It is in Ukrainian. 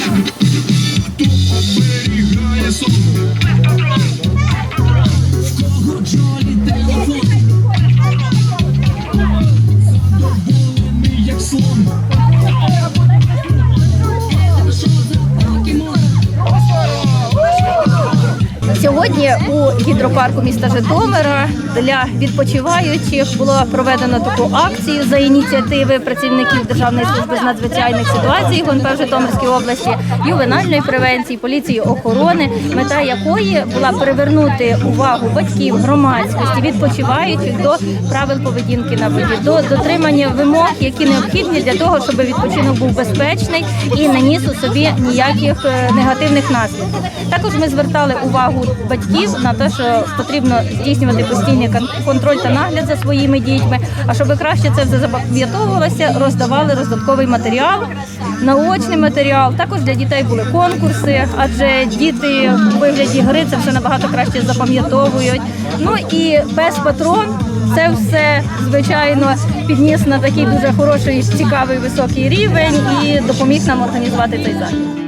Хто оберігає сон? Сьогодні у гідропарку міста Житомира для відпочиваючих було проведено таку акцію за ініціативи працівників Державної служби з надзвичайних ситуацій ГУНП в Житомирській області, ювенальної превенції, поліції охорони, мета якої була привернути увагу батьків, громадськості, відпочиваючих до правил поведінки на воді, до дотримання вимог, які необхідні для того, щоб відпочинок був безпечний і не ніс у собі ніяких е, негативних наслідків. Також ми звертали увагу батьків на те, що потрібно здійснювати постійний контроль та нагляд за своїми дітьми. А щоб краще це все запам'ятовувалося, роздавали роздатковий матеріал, наочний матеріал. Також для дітей були конкурси, адже діти у вигляді гри це все набагато краще запам'ятовують. Ну і пес патрон. Це все звичайно підніс на такий дуже хороший, цікавий високий рівень і допоміг нам організувати цей захід.